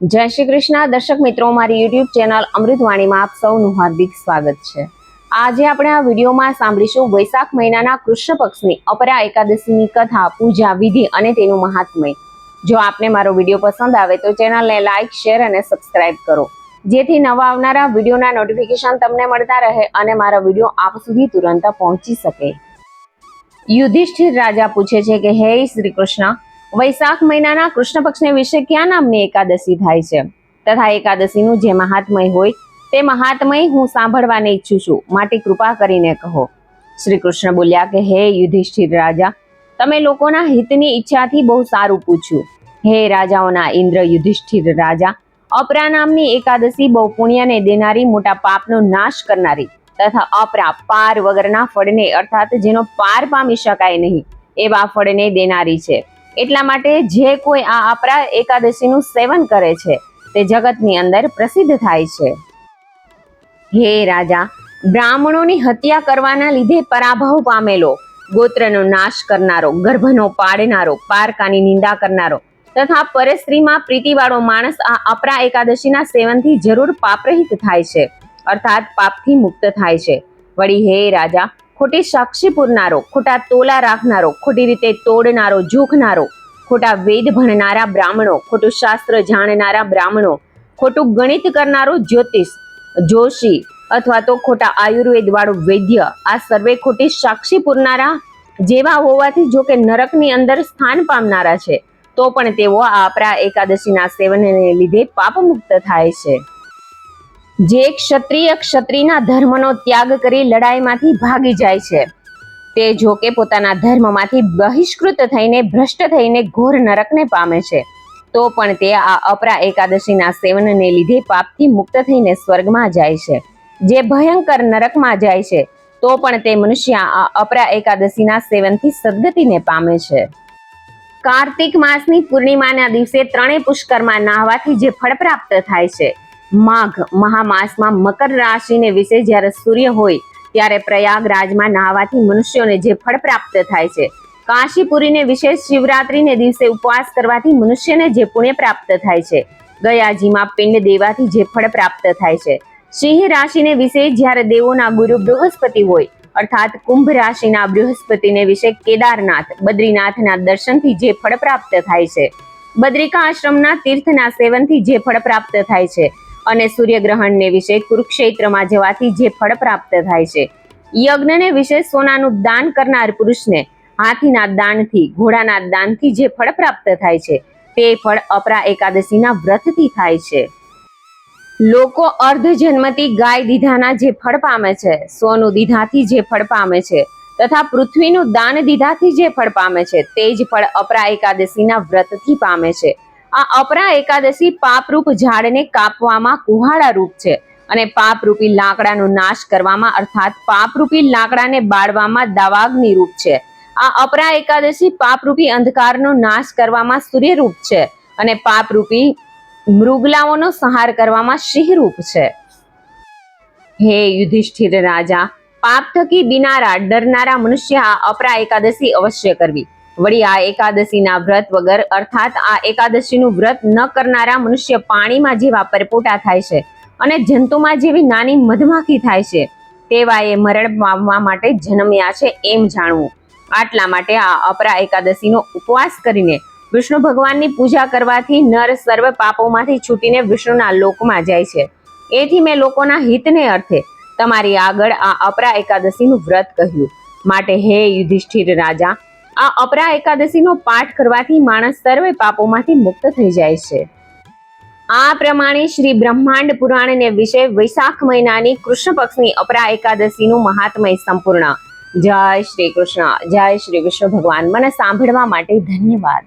જય શ્રી કૃષ્ણ. દર્શક મિત્રો, મારી યુટ્યુબ ચેનલ અમૃતવાણીમાં આપ સૌનું હાર્દિક સ્વાગત છે. આજે આપણે આ વિડીયોમાં સાંભળીશું વૈશાખ મહિનાના કૃષ્ણ પક્ષની અપરા એકાદશીની કથા, પૂજા, વિધિ અને તેનું મહાત્મય. જો આપને મારો વીડિયો પસંદ આવે તો ચેનલને લાઇક શેર અને સબસ્ક્રાઇબ કરો. જેથી નવા આવનારા વિડીયોના નોટિફિકેશન તમને મળતા રહે અને મારા વીડિયો આપ સુધી તુરંત પહોંચી શકે. યુધિષ્ઠિર રાજા પૂછે છે કે, હે શ્રી કૃષ્ણ વૈશાખ મહિનાના કૃષ્ણ પક્ષને વિશે ક્યાં નામની એકાદશી થાય છે? તથા એકાદશીનું જે મહાત્મય હોય તે મહાત્મય હું સાંભળવાને ઈચ્છું છું. માટે કૃપા કરીને કહો. શ્રી કૃષ્ણ બોલ્યા કે, હે યુધિષ્ઠિર રાજા, તમે લોકોના હિતની ઈચ્છાથી બહુ સારું પૂછ્યું. હે રાજાઓના ઇન્દ્ર યુધિષ્ઠિર રાજા, અપરા નામની એકાદશી બહુ પુણ્યને દેનારી મોટા પાપનો નાશ કરનારી તથા અપરા પાર વગરના ફળને, અર્થાત જેનો પાર પામી શકાય નહીં, એવા ફળને દેનારી છે. એટલા માટે જે કોઈ આ આપરા એકાદશીનું સેવન કરે છે, તે જગતની અંદર પ્રસિદ્ધ થાય છે. હે રાજા, બ્રાહ્મણોની હત્યા કરવાના લીધે પરાભવ પામેલો, ગોત્રનો નાશ કરનારો, ગર્ભનો પાડનારો, પારકાની નિંદા કરનારો તથા પરસ્ત્રીમાં પ્રીતિવાળો માણસ આ અપરા એકાદશીના સેવનથી જરૂર પાપરહિત થાય છે, અર્થાત પાપથી મુક્ત થાય છે. વળી હે રાજા ખોટી સાક્ષી પૂરનારો, ખોટા તોલા રાખનારો, ખોટી રીતે તોડનારો જોખનારો ખોટા વેદ ભણનારા બ્રાહ્મણો, ખોટું શાસ્ત્ર જાણનારા બ્રાહ્મણો, ખોટું ગણિત કરનારો જ્યોતિષ, જોશી અથવા તો ખોટા આયુર્વેદ વાળું વૈદ્ય, આ સર્વે ખોટી સાક્ષી પૂરનારા જેવા હોવાથી જો કે નરકની અંદર સ્થાન પામનારા છે, તો પણ તેઓ આ અપરા એકાદશીના સેવનને લીધે પાપમુક્ત થાય છે. જે ક્ષત્રિય ક્ષત્રિયના ધર્મનો ત્યાગ કરી લડાઈમાંથી ભાગી જાય છે. તે જો કે પોતાના ધર્મમાંથી બહિષ્કૃત થઈને, ભ્રષ્ટ થઈને ઘોર નરકને પામે છે. તો પણ તે આ અપરા એકાદશીના સેવનને લીધે પાપથી મુક્ત થઈને સ્વર્ગમાં જાય છે. જે ભયંકર નરકમાં જાય છે, તો પણ તે મનુષ્ય આ અપરા એકાદશીના સેવનથી સદગતિને પામે છે. કાર્તિક માસની પૂર્ણિમાના દિવસે ત્રણેય પુષ્કરમાં નાહવાથી જે ફળ પ્રાપ્ત થાય છે માઘ મહામાસમાં મકર રાશિને વિશે જ્યારે સૂર્ય હોય ત્યારે પ્રયાગરાજમાં નહાવાથી મનુષ્યોને જે ફળ પ્રાપ્ત થાય છે. કાશીપુરીને વિશેષ શિવરાત્રીને દિવસે ઉપવાસ કરવાથી મનુષ્યને જે પુણ્ય પ્રાપ્ત થાય છે. ગયાજીમાં પિંડ દેવાથી જે ફળ પ્રાપ્ત થાય છે. સિંહ રાશિને વિશે જ્યારે દેવોના ગુરુ બૃહસ્પતિ હોય, અર્થાત કુંભ રાશિના બૃહસ્પતિને વિશે કેદારનાથ, બદ્રીનાથના દર્શનથી જે ફળ પ્રાપ્ત થાય છે. બદ્રિકા આશ્રમના તીર્થના સેવનથી જે ફળ પ્રાપ્ત થાય છે. અને સૂર્યગ્રહણને વિશે કુરુક્ષેત્રમાં જવાથી જે ફળ પ્રાપ્ત થાય છે. યજ્ઞને વિશે સોનાનું દાન કરનાર પુરુષને હાથીના દાનથી, ઘોડાના દાનથી જે ફળ પ્રાપ્ત થાય છે, તે ફળ અપરા એકાદશીના વ્રતથી થાય છે. લોકો અર્ધ જન્મતી ગાય દીધાના જે ફળ પામે છે, સોનું દીધાથી જે ફળ પામે છે, તથા પૃથ્વીનું દાન દીધાથી જે ફળ પામે છે, તે જ ફળ અપરા એકાદશીના વ્રતથી પામે છે. આ અપરા એકાદશી પાપરૂપ ઝાડને કાપવામાં કુહાડા રૂપ છે અને પાપરૂપી લાકડાનો નાશ કરવામાં અર્થાત પાપરૂપી લાકડાને બાળવામાં દાવાગ્નિ રૂપ છે. આ અપરા એકાદશી પાપરૂપી અંધકારનો નાશ કરવામાં સૂર્યરૂપ છે અને પાપરૂપી મૃગલાઓનો સંહાર કરવામાં સિંહરૂપ છે. હે યુધિષ્ઠિર રાજા, પાપ થકી બિનારા ડરનારા મનુષ્ય આ અપરા એકાદશી અવશ્ય કરવી. વળી આ એકાદશીના વ્રત વગર, અર્થાત આ એકાદશીનું વ્રત ન કરનારા મનુષ્ય પાણીમાં જેવા પરપોટા થાય છે અને જંતુમાં જેવી નાની મધમાખી થાય છે. તેવા એ મરણ પામવા માટે જન્મ્યા છે એમ જાણવું. આટલા માટે આ અપરા એકાદશીનો ઉપવાસ કરીને વિષ્ણુ ભગવાનની પૂજા કરવાથી નર સર્વ પાપોમાંથી છૂટીને વિષ્ણુના લોકમાં જાય છે. એથી મેં લોકોના હિતને અર્થે તમારી આગળ આ અપરા એકાદશીનું વ્રત કહ્યું. માટે હે યુધિષ્ઠિર રાજા આ અપરા એકાદશીનો પાઠ કરવાથી માણસ સર્વે પાપોમાંથી મુક્ત થઈ જાય છે. આ પ્રમાણે શ્રી બ્રહ્માંડ પુરાણને વિશે વૈશાખ મહિનાની કૃષ્ણ પક્ષની અપરા એકાદશીનું મહાત્મય સંપૂર્ણ. જય શ્રી કૃષ્ણ, જય શ્રી કૃષ્ણ ભગવાન. મને સાંભળવા માટે ધન્યવાદ.